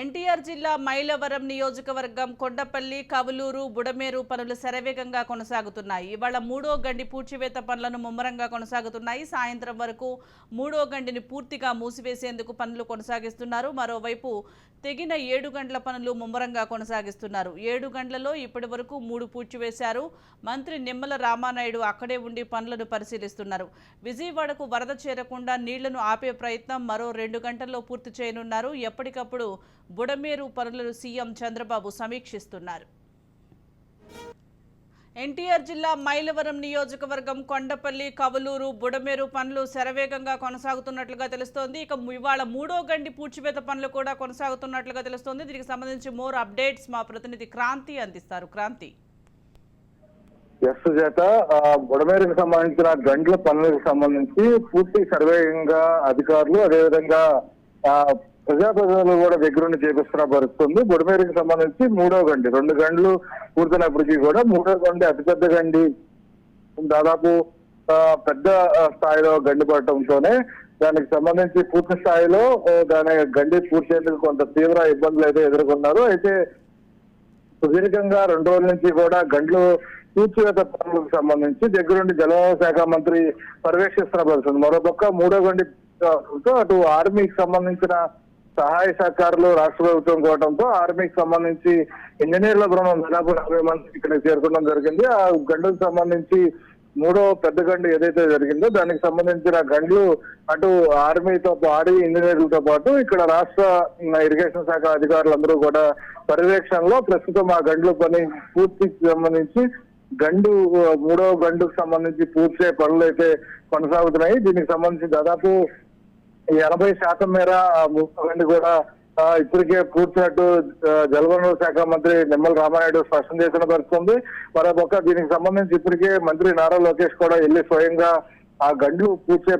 ఎన్టీఆర్ జిల్లా మైలవరం నియోజకవర్గం కొండపల్లి కవులూరు బుడమేరు పనులు శరవేగంగా కొనసాగుతున్నాయి. ఇవాళ మూడో గండి పూడ్చివేత పనులను ముమ్మరంగా కొనసాగుతున్నాయి. సాయంత్రం వరకు మూడో గండిని పూర్తిగా మూసివేసేందుకు పనులు కొనసాగిస్తున్నారు. మరోవైపు తెగిన ఏడు గంటల పనులు ముమ్మరంగా కొనసాగిస్తున్నారు. ఏడు గంటలలో ఇప్పటి వరకు మూడు పూడ్చివేశారు. మంత్రి నిమ్మల రామానాయుడు అక్కడే ఉండి పనులను పరిశీలిస్తున్నారు. విజయవాడకు వరద చేరకుండా నీళ్ళను ఆపే ప్రయత్నం మరో రెండు గంటల్లో పూర్తి చేయనున్నారు. ఎప్పటికప్పుడు బుడమేరు పనులను సీఎం చంద్రబాబు సమీక్షిస్తున్నారు. ఎన్టీఆర్ జిల్లా మైలవరం నియోజకవర్గం కొండపల్లి కవలూరు బుడమేరు పనులు శరవేగంగా కొనసాగుతున్నట్లుగా తెలుస్తోంది. ఇక ఇవాళ మూడో గండి పూడ్చివేత పనులు కూడా కొనసాగుతున్నట్లుగా తెలుస్తోంది. దీనికి సంబంధించి మోర్ అప్డేట్స్ మా ప్రతినిధి క్రాంతి అందిస్తారు. క్రాంతి. ఎస్ చేత బుడమేరుకు సంబంధించిన గంటల పనులకు సంబంధించి పూర్తి సర్వేగంగా అధికారులు అదేవిధంగా ప్రజాప్రతినిధులు కూడా దగ్గరుండి చేపిస్తున్న పరిస్థితి ఉంది సంబంధించి మూడో గండి రెండు గండ్లు పూర్తయినప్పటికీ కూడా మూడో గండి అతిపెద్ద గండి దాదాపు పెద్ద స్థాయిలో గండి పడటంతోనే దానికి సంబంధించి పూర్తి స్థాయిలో దాని గండి పూర్చేందుకు కొంత తీవ్ర ఇబ్బందులు అయితే ఎదుర్కొన్నారు. అయితే సుదీర్ఘంగా రెండు రోజుల నుంచి కూడా గండ్లు పూడ్చివేత పనులకు సంబంధించి దగ్గరుండి జలవాయు శాఖ మంత్రి పర్యవేక్షిస్తున్న పరిస్థితి. మరోపక్క మూడో గండి అటు ఆర్మీకి సంబంధించిన సహాయ సహకారులు రాష్ట్ర ప్రభుత్వం కోవడంతో ఆర్మీకి సంబంధించి ఇంజనీర్ల బృందం దాదాపు నలభై మంది ఇక్కడ చేరుకోవడం జరిగింది. ఆ గంటకు సంబంధించి మూడో పెద్ద గండు ఏదైతే జరిగిందో దానికి సంబంధించిన గండ్లు అటు ఆర్మీతో ఆర్మీ ఇంజనీర్లతో పాటు ఇక్కడ రాష్ట్ర ఇరిగేషన్ శాఖ అధికారులందరూ కూడా పర్యవేక్షణలో ప్రస్తుతం ఆ గండ్లు పని పూర్తి సంబంధించి గండు మూడో గండుకు సంబంధించి పూర్తి పనులు అయితే కొనసాగుతున్నాయి. దీనికి సంబంధించి దాదాపు ఎనభై శాతం మేర ఆ కూడా ఇప్పటికే పూర్తినట్టు జలవనరుల శాఖ మంత్రి నిమ్మల రామానాయుడు స్పష్టం చేసిన పరిస్థితుంది మరోపక్క దీనికి సంబంధించి ఇప్పటికే మంత్రి నారా లోకేష్ కూడా వెళ్ళి స్వయంగా ఆ గండ్లు పూర్చే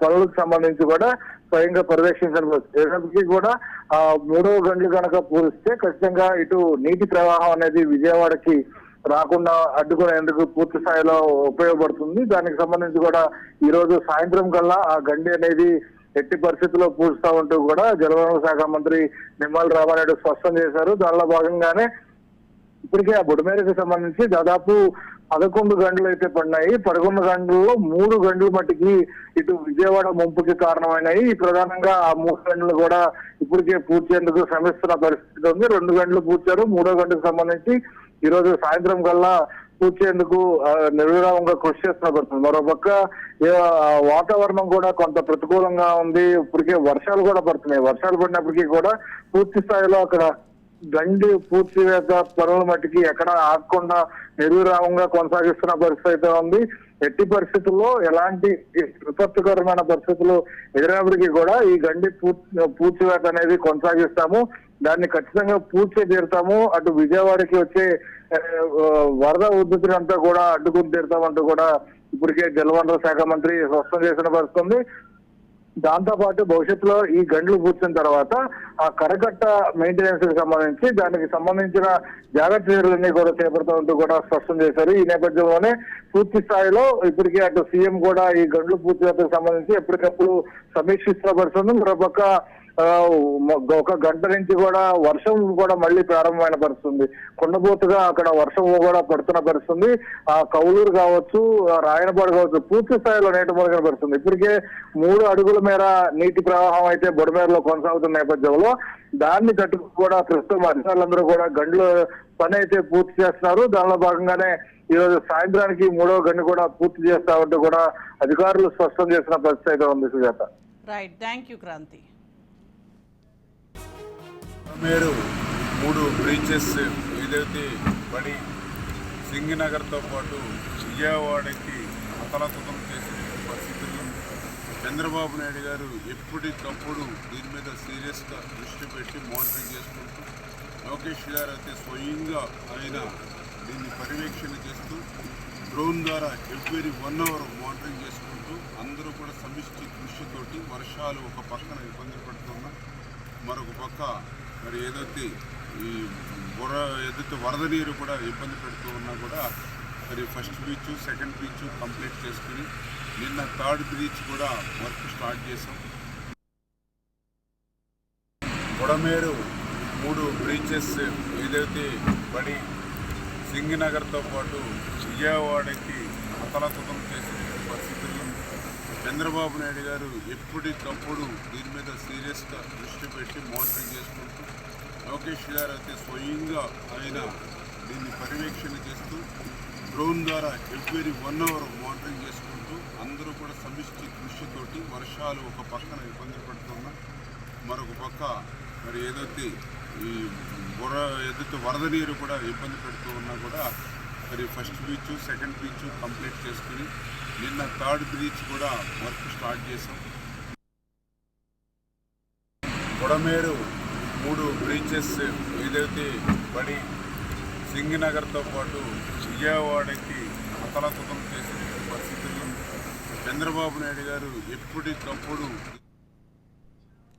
పనులకు సంబంధించి కూడా స్వయంగా పర్యవేక్షించిన పరిస్థితి. కూడా ఆ మూడో గంటలు కనుక పూరిస్తే ఖచ్చితంగా ఇటు నీటి ప్రవాహం అనేది విజయవాడకి రాకుండా అడ్డుకునేందుకు పూర్తి స్థాయిలో ఉపయోగపడుతుంది. దానికి సంబంధించి కూడా ఈ రోజు సాయంత్రం కల్లా ఆ గండి అనేది ఎట్టి పరిస్థితుల్లో పూడుస్తా ఉంటూ కూడా జలవనరుల శాఖ మంత్రి నిమ్మల రామారెడ్డి స్పష్టం చేశారు. దానిలో భాగంగానే ఇప్పటికే ఆ బుడమేరకు సంబంధించి దాదాపు పదకొండు గంటలు అయితే పడినాయి. పదకొండు గంటల్లో మూడు గంటలు మట్టికి ఇటు విజయవాడ ముంపుకి కారణమైనాయి ఈ ప్రధానంగా ఆ మూడు గంటలు కూడా ఇప్పటికే పూర్చేందుకు శ్రమిస్తున్న పరిస్థితి ఉంది. రెండు గంటలు పూర్చారు మూడో గంటకు సంబంధించి ఈ రోజు సాయంత్రం కల్లా పూర్చేందుకు నిర్విరామంగా కృషి చేస్తున్న మరోపక్క వాతావరణం కూడా కొంత ప్రతికూలంగా ఉంది. ఇప్పటికే వర్షాలు కూడా పడుతున్నాయి. వర్షాలు పడినప్పటికీ కూడా పూర్తి స్థాయిలో అక్కడ గండి పూర్తివేత పనుల మట్టికి ఎక్కడ ఆగకుండా నిర్విరామంగా కొనసాగిస్తున్న పరిస్థితి అయితే ఉంది. ఎట్టి పరిస్థితుల్లో ఎలాంటి విపత్తుకరమైన పరిస్థితులు ఎదురైనప్పటికీ కూడా ఈ గండి పూర్తి పూర్తివేత అనేది కొనసాగిస్తాము. దాన్ని ఖచ్చితంగా పూర్తి తీరుతాము అటు విజయవాడకి వచ్చే వరద ఉద్ధృతిని అంతా కూడా అడ్డుకుని తీరుతామంటూ కూడా ఇప్పటికే జలవనరుల శాఖ మంత్రి స్పష్టం చేసిన పరిస్థితుంది. దాంతోపాటు దాంతో పాటు భవిష్యత్తులో ఈ గండ్లు పూర్చిన తర్వాత ఆ కరకట్ట మెయింటెనెన్స్కి సంబంధించి దానికి సంబంధించిన జాగ్రత్త చర్యలన్నీ కూడా చేపడతామంటూ కూడా స్పష్టం చేశారు. ఈ నేపథ్యంలోనే పూర్తి స్థాయిలో ఇప్పటికే అటు సీఎం కూడా ఈ గండ్లు పూర్తి సంబంధించి ఎప్పటికప్పుడు సమీక్షిస్తున్న పరిస్థితుంది. మరోపక్క ఒక గంట నుంచి కూడా వర్షం కూడా మళ్ళీ ప్రారంభమైన పరిస్థితుంది. కొండపోతుగా అక్కడ వర్షం కూడా పడుతున్న పరిస్థితుంది. ఆ కౌలూరు కావచ్చు రాయనపాడు కావచ్చు పూర్తి స్థాయిలో నీటి మునిగిన పరిస్థితుంది. ఇప్పటికే మూడు అడుగుల మేర నీటి ప్రవాహం అయితే బొడమేరలో కొనసాగుతున్న నేపథ్యంలో దాన్ని తట్టుకు కూడా ప్రస్తుతం అధికారులందరూ కూడా గండ్లు పని అయితే పూర్తి చేస్తున్నారు. దానిలో భాగంగానే ఈ రోజు సాయంత్రానికి మూడో గండి కూడా పూర్తి చేస్తామంటూ కూడా అధికారులు స్పష్టం చేసిన పరిస్థితి అయితే ఉంది Sujatha. Right thank you Kranthi మీరు మూడు బ్రీచెస్ ఏదైతే పడి సింగినగర్తో పాటు విజయవాడకి అతలకుతం చేసిన పరిస్థితుల్లో చంద్రబాబు నాయుడు గారు ఎప్పటికప్పుడు దీని మీద సీరియస్గా దృష్టి పెట్టి మానిటరింగ్ చేసుకుంటూ లోకేష్ గారు అయితే స్వయంగా ఆయన దీన్ని పర్యవేక్షణ చేస్తూ డ్రోన్ ద్వారా ఎవ్రీ వన్ అవర్ మానిటరింగ్ చేసుకుంటూ అందరూ కూడా సమిష్టి దృష్టితోటి వర్షాలు ఒక పక్కన ఇబ్బంది పడుతున్నా మరొక పక్క మరి ఏదైతే ఈ బుర్ర ఏదైతే వరద నీరు కూడా ఇబ్బంది పెడుతూ ఉన్నా కూడా మరి first breach second breach complete చేసుకుని నిన్న థర్డ్ బ్రీచ్ కూడా వర్క్ స్టార్ట్ చేసాం. బుడమేరు మూడు బ్రీచెస్ ఏదైతే పడి సింగినగర్తో పాటు విజయవాడకి అతలకుతం చేసిన పరిస్థితుల్లో చంద్రబాబు నాయుడు గారు ఎప్పటికప్పుడు దీని మీద సీరియస్గా దృష్టి పెట్టి మానిటరింగ్ చేసుకుంటూ లోకేష్ గారు అయితే స్వయంగా ఆయన దీన్ని పర్యవేక్షణ చేస్తూ డ్రోన్ ద్వారా ఎవ్రీ వన్ అవర్ మానిటరింగ్ చేసుకుంటూ అందరూ కూడా సమిష్టి దృష్టితోటి వర్షాలు ఒక పక్కన ఇబ్బంది పడుతున్నా మరొక పక్క మరి ఏదైతే ఈ బుర ఏదైతే వరద నీరు కూడా ఇబ్బంది పెడుతూ ఉన్నా కూడా మరి first breach second breach complete చేసుకుని నిన్న థర్డ్ బ్రీచ్ కూడా వర్క్ స్టార్ట్ చేసాం కొడమేరు మూడు బ్రీచెస్ ఏదైతే పడి సింగినగర్తో పాటు విజయవాడకి అతలకుతం చేసే పరిస్థితుల్లో చంద్రబాబు నాయుడు గారు ఎప్పటికప్పుడు